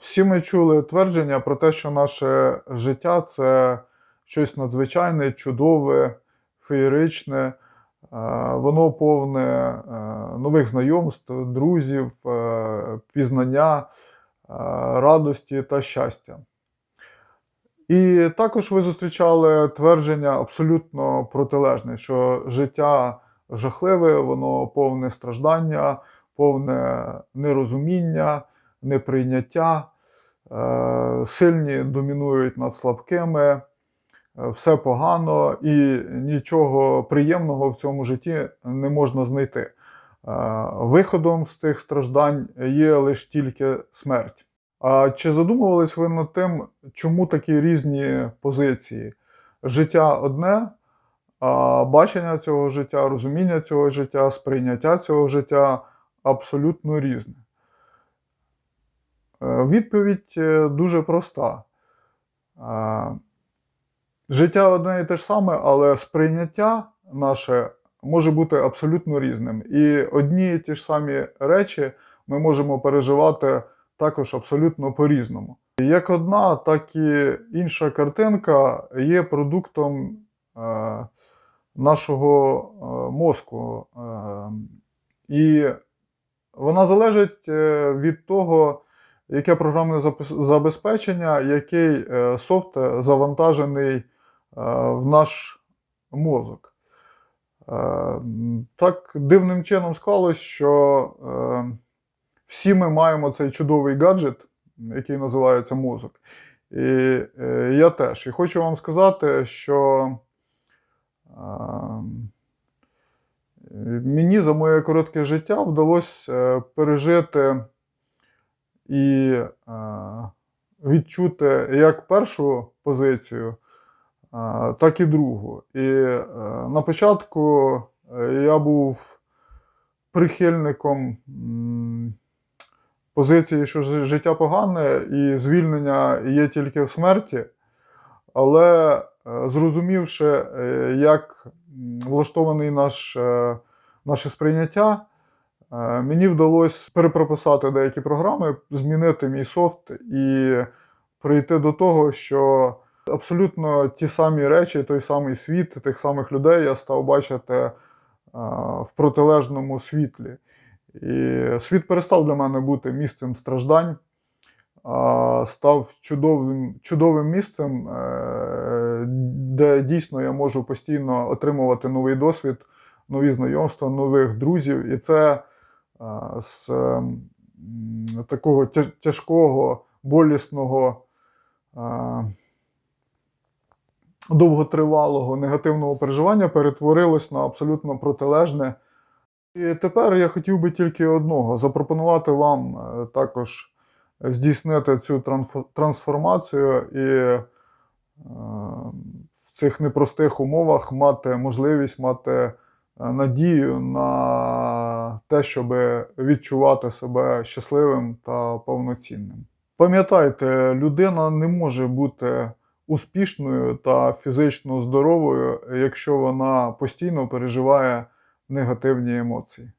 Всі ми чули твердження про те, що наше життя це щось надзвичайне, чудове, феєричне. Е, Воно повне е, нових знайомств, друзів, е, пізнання, радості та щастя. І також ви зустрічали твердження абсолютно протилежне, що життя жахливе, воно повне страждання, повне нерозуміння, неприйняття, е, сильні домінують над слабкими, е, все погано і нічого приємного в цьому житті не можна знайти. Е, Виходом з цих страждань є лише тільки смерть. А чи задумувались ви над тим, чому такі різні позиції? Життя одне, а бачення цього життя, розуміння цього життя, сприйняття цього життя абсолютно різне. Е, Відповідь е, дуже проста. Е, Життя одне і те ж саме, але сприйняття наше може бути абсолютно різним. І одні і ті ж самі речі ми можемо переживати також абсолютно по-різному. Як одна, так і інша картинка є продуктом нашого мозку. І вона залежить від того, яке програмне забезпечення, який е, софт завантажений е, в наш мозок. Е, Так дивним чином склалось, що всі ми маємо цей чудовий гаджет, який називається мозок. І я теж. І хочу вам сказати, що мені за моє коротке життя вдалося пережити і е, відчути як першу позицію, е, так і другу. І е, на початку я був прихильником позиції, що життя погане і звільнення є тільки в смерті. Але зрозумівши, як влаштований наш, наше сприйняття, мені вдалося перепрописати деякі програми, змінити мій софт і прийти до того, що абсолютно ті самі речі, той самий світ, тих самих людей я став бачити е, в протилежному світлі. І світ перестав для мене бути місцем страждань, а став чудовим, чудовим місцем, е, де дійсно я можу постійно отримувати новий досвід, нові знайомства, нових друзів. І це е, з ем, такого тяжкого, болісного, довготривалого негативного переживання перетворилось на абсолютно протилежне. І тепер я хотів би тільки одного запропонувати вам е, також здійснити цю трансформацію і е, в цих непростих умовах мати можливість мати е, надію на те, щоб відчувати себе щасливим та повноцінним. Пам'ятайте, людина не може бути успішною та фізично здоровою, якщо вона постійно переживає негативні емоції.